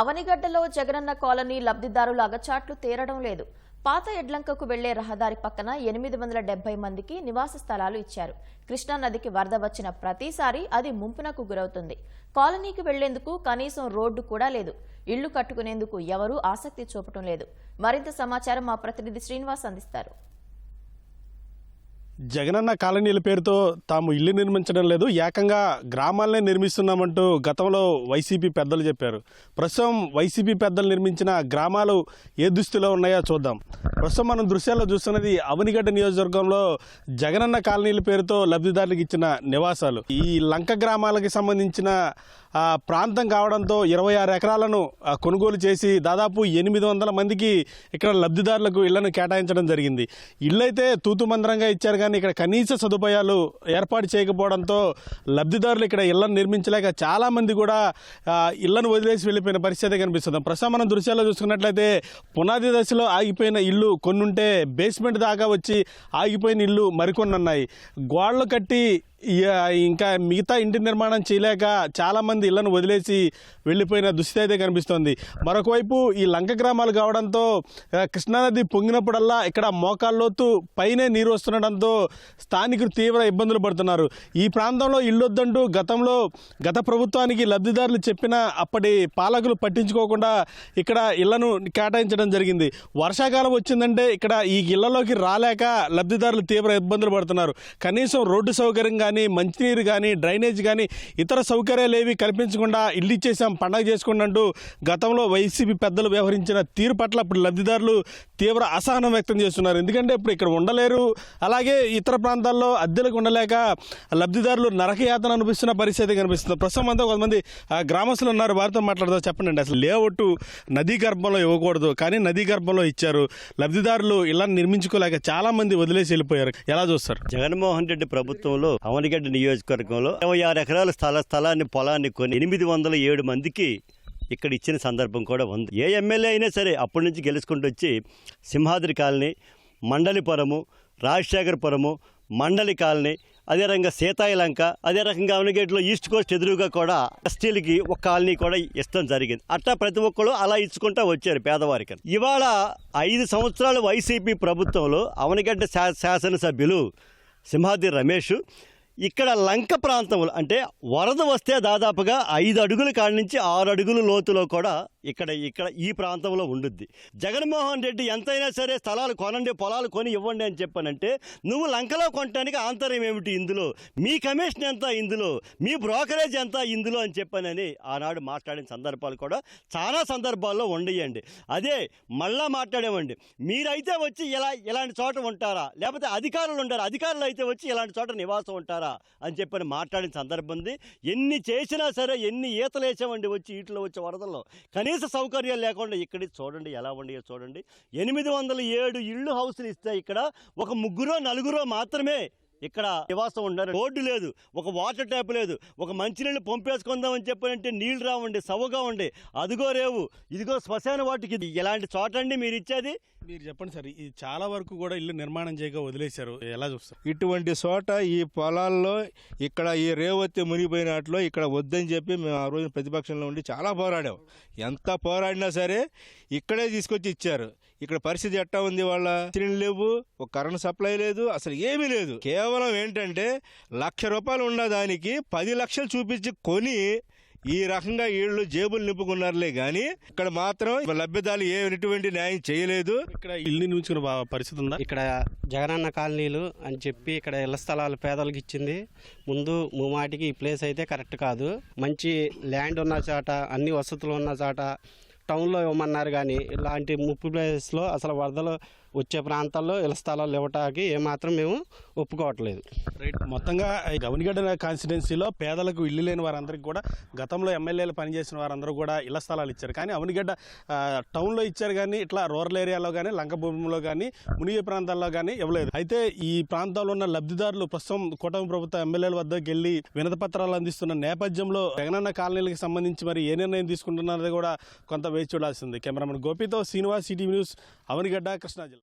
అవనిగడ్డలో Jagananna colony లబ్ధిదారుల అగచాట్లు తేరడం లేదు. పాత ఎడ్లంకకు వెళ్ళే రహదారి పక్కన ఎనిమిది వందల డెబ్బై మందికి నివాస స్థలాలు ఇచ్చారు. కృష్ణా నదికి వరద వచ్చిన ప్రతిసారి అది ముంపునకు గురవుతుంది. కాలనీకి వెళ్ళేందుకు కనీసం రోడ్డు కూడా లేదు. ఇళ్ళు కట్టుకునేందుకు ఎవరూ ఆసక్తి చూపటం లేదు. మరింత సమాచారం మా ప్రతినిధి శ్రీనివాస్ అందిస్తారు. జగనన్న కాలనీల పేరుతో తాము ఇల్లు నిర్మించడం లేదు ఏకంగా గ్రామాలనే నిర్మిస్తున్నామంటూ గతంలో వైసీపీ పెద్దలు చెప్పారు. ప్రస్తుతం వైసీపీ పెద్దలు నిర్మించిన గ్రామాలు ఏ దుస్థితిలో ఉన్నాయో చూద్దాం. ప్రస్తుతం మనం దృశ్యాల్లో చూస్తున్నది అవనిగడ్డ నియోజకవర్గంలో జగనన్న కాలనీల పేరుతో లబ్ధిదారులకు ఇచ్చిన నివాసాలు. ఈ లంక గ్రామాలకి సంబంధించిన ప్రాంతం కావడంతో ఇరవై ఆరు ఎకరాలను కొనుగోలు చేసి దాదాపు ఎనిమిది వందల మందికి ఇక్కడ లబ్ధిదారులకు ఇళ్ళను కేటాయించడం జరిగింది. ఇళ్ళైతే అయితే తూతుమందరంగా ఇచ్చారు కానీ ఇక్కడ కనీస సదుపాయాలు ఏర్పాటు చేయకపోవడంతో లబ్ధిదారులు ఇక్కడ ఇళ్ళను నిర్మించలేక చాలామంది కూడా ఇళ్ళను వదిలేసి వెళ్ళిపోయిన పరిస్థితి కనిపిస్తుంది. ప్రస్తుతం మనం దృశ్యాల్లో చూసుకున్నట్లయితే పునాది దశలో ఆగిపోయిన ఇల్లు కొన్ని ఉంటే బేస్మెంట్ దాకా వచ్చి ఆగిపోయిన ఇల్లు మరికొన్ని ఉన్నాయి. గోడలు కట్టి ఇంకా మిగతా ఇంటి నిర్మాణం చేయలేక చాలామంది ఇళ్ళను వదిలేసి వెళ్ళిపోయిన దుస్థితి అయితే కనిపిస్తోంది. మరొకవైపు ఈ లంక గ్రామాలు కావడంతో కృష్ణానది పొంగినప్పుడల్లా ఇక్కడ మోకాల్లోతు పైనే నీరు వస్తుండడంతో స్థానికులు తీవ్ర ఇబ్బందులు పడుతున్నారు. ఈ ప్రాంతంలో ఇల్లు వద్దంటూ గతంలో గత ప్రభుత్వానికి లబ్ధిదారులు చెప్పిన అప్పటి పాలకులు పట్టించుకోకుండా ఇక్కడ ఇళ్ళను కేటాయించడం జరిగింది. వర్షాకాలం వచ్చిందంటే ఇక్కడ ఈ ఇళ్ళలోకి రాలేక లబ్ధిదారులు తీవ్ర ఇబ్బందులు పడుతున్నారు. కనీసం రోడ్డు సౌకర్యం కానీ మంచినీరు కానీ డ్రైనేజ్ కానీ ఇతర సౌకర్యాలు ఏవి కల్పించకుండా ఇల్లు ఇచ్చేసాం పండగ చేసుకున్నట్టు గతంలో వైసీపీ పెద్దలు వ్యవహరించిన తీరు పట్ల ఇప్పుడు లబ్ధిదారులు తీవ్ర అసహనం వ్యక్తం చేస్తున్నారు. ఎందుకంటే ఇప్పుడు ఇక్కడ ఉండలేరు. అలాగే ఇతర ప్రాంతాల్లో అద్దెలకు ఉండలేక లబ్ధిదారులు నరకయాతన అనిపిస్తున్న పరిస్థితి కనిపిస్తుంది. ప్రస్తుతం అంతా కొంతమంది ఆ, గ్రామస్తులు ఉన్నారు. వారితో మాట్లాడదాం. చెప్పండి అసలు లేఅవుట్ నదీ గర్భంలో ఇవ్వకూడదు. కానీ నదీ గర్భంలో ఇచ్చారు. లబ్ధిదారులు ఇలా నిర్మించుకోలేక చాలా మంది వదిలేసి వెళ్ళిపోయారు. ఎలా చూస్తారు? జగన్మోహన్ రెడ్డి ప్రభుత్వంలో అవనిగడ్డ నియోజకవర్గంలో ఇరవై ఆరు ఎకరాల స్థల స్థలాన్ని పొలాన్ని కొని ఎనిమిది వందల ఏడు మందికి ఇక్కడ ఇచ్చిన సందర్భం కూడా ఉంది. ఏ ఎమ్మెల్యే అయినా సరే అప్పటి నుంచి గెలుచుకుంటూ వచ్చి సింహాద్రి కాలనీ మండలిపురము రాజశేఖరపురము మండలి కాలనీ అదే రకంగా సీతాయి లంక అదే రకంగా అవనగేట్లో ఈస్ట్ కోస్ట్ ఎదురుగా కూడా ఎస్టీలకి ఒక కాలనీ కూడా ఇష్టం జరిగింది. అట్లా ప్రతి ఒక్కరు అలా ఇచ్చుకుంటా వచ్చారు పేదవారికి. ఇవాళ ఐదు సంవత్సరాలు వైసీపీ ప్రభుత్వంలో అవనగడ్డ శాసనసభ్యులు సింహాద్రి రమేష్ ఇక్కడ లంక ప్రాంతంలో అంటే వరద వస్తే దాదాపుగా ఐదు అడుగుల కాడి నుంచి ఆరు అడుగుల లోతులో కూడా ఇక్కడ ఇక్కడ ఈ ప్రాంతంలో ఉండుద్ది. జగన్మోహన్ రెడ్డి ఎంతైనా సరే స్థలాలు కొనండి పొలాలు కొని ఇవ్వండి అని చెప్పానంటే నువ్వు లంకలో కొనడానికి ఆంతర్యం ఏమిటి ఇందులో? మీ కమిషన్ ఎంత ఇందులో? మీ బ్రోకరేజ్ ఎంత ఇందులో అని చెప్పానని ఆనాడు మాట్లాడిన సందర్భాలు కూడా చాలా సందర్భాల్లో ఉండయండి. అదే మళ్ళా మాట్లాడేవండి. మీరైతే వచ్చి ఇలా ఇలాంటి చోట ఉంటారా? లేకపోతే అధికారులు ఉంటారా అధికారులు అయితే వచ్చి ఇలాంటి చోట నివాసం ఉంటారా? అని చెప్పని మాట్లాడిన సందర్భం ఉంది. ఎన్ని చేసినా సరే ఎన్ని ఈతలు వేసామండి వచ్చి వీటిలో వచ్చే వరదల్లో. కనీస సౌకర్యాలు లేకుండా ఇక్కడ చూడండి ఎలా ఉండయో చూడండి. ఎనిమిది వందల ఏడు ఇళ్ళు హౌస్లు ఇస్తే ఇక్కడ ఒక ముగ్గురో నలుగురో మాత్రమే ఇక్కడ నివాసం ఉండరు. రోడ్డు లేదు ఒక వాటర్ ట్యాప్ లేదు ఒక మంచినీళ్ళు పంపేసుకుందామని చెప్పారంటే నీళ్ళు రావండి సవ్వగా ఉండి. అదిగో రేవు ఇదిగో శ్మశాన వాటికి. ఇది ఎలాంటి చోట అండి మీరు ఇచ్చేది? మీరు చెప్పండి సార్ ఇది చాలా వరకు కూడా ఇల్లు నిర్మాణం చేయక వదిలేశారు. ఎలా చూస్తారు? ఇటువంటి చోట ఈ పొలాల్లో ఇక్కడ ఈ రేవతి మునిగిపోయినట్లో ఇక్కడ వద్దని చెప్పి మేము ఆ రోజు ప్రతిపక్షంలో ఉండి చాలా పోరాడాం. ఎంత పోరాడినా సరే ఇక్కడే తీసుకొచ్చి ఇచ్చారు. ఇక్కడ పరిస్థితి ఎట్టా ఉంది వాళ్ళ? సిలిండర్లు లేవు ఒక కరెంట్ సప్లై లేదు అసలు ఏమీ లేదు. కేవలం ఏంటంటే లక్ష రూపాయలు ఉన్న దానికి పది లక్షలు చూపించి కొని ఈ రకంగా వీళ్ళు జేబులు నింపుకున్నారులే కానీ ఇక్కడ మాత్రం లభ్యతలు ఏ ఎటువంటి న్యాయం చేయలేదు. ఇక్కడ ఇల్లు నిర్మించుకునే బా- పరిస్థితి ఉందా? ఇక్కడ జగనన్న కాలనీలు అని చెప్పి ఇక్కడ ఇళ్ళ స్థలాలు పేదలకు ఇచ్చింది. ముందు ముమాటికి ఈ ప్లేస్ అయితే కరెక్ట్ కాదు. మంచి ల్యాండ్ ఉన్న చోట అన్ని వసతులు ఉన్న చోట టౌన్లో ఇవ్వమన్నారు కానీ ఇలాంటి ముప్పు ప్లేస్లో అసలు వరదలు వచ్చే ప్రాంతాల్లో ఇళ్ళ స్థలాలు ఇవ్వటానికి ఏమాత్రం మేము ఒప్పుకోవట్లేదు. రైట్ మొత్తంగా గవనిగడ్డ కాన్స్టిట్యున్సీలో పేదలకు ఇల్లు లేని వారందరికీ కూడా గతంలో ఎమ్మెల్యేలు పనిచేసిన వారందరూ కూడా ఇళ్ళ స్థలాలు ఇచ్చారు. కానీ అవనిగడ్డ టౌన్లో ఇచ్చారు కానీ ఇట్లా రూరల్ ఏరియాలో కానీ లంక భూమిలో కానీ మునిగి ప్రాంతాల్లో కానీ ఇవ్వలేదు. అయితే ఈ ప్రాంతాల్లో ఉన్న లబ్ధిదారులు ప్రస్తుతం కూటమి ప్రభుత్వ ఎమ్మెల్యేల వద్దకు వెళ్ళి వినతి పత్రాలు అందిస్తున్న నేపథ్యంలో జగనన్న కాలనీలకు సంబంధించి మరి ఏ నిర్ణయం తీసుకుంటున్నది కూడా కొంత వేచి చూడాల్సింది. కెమెరామెన్ గోపితో శ్రీనివాస్ సిటీ న్యూస్ అవనిగడ్డ కృష్ణా జిల్లా.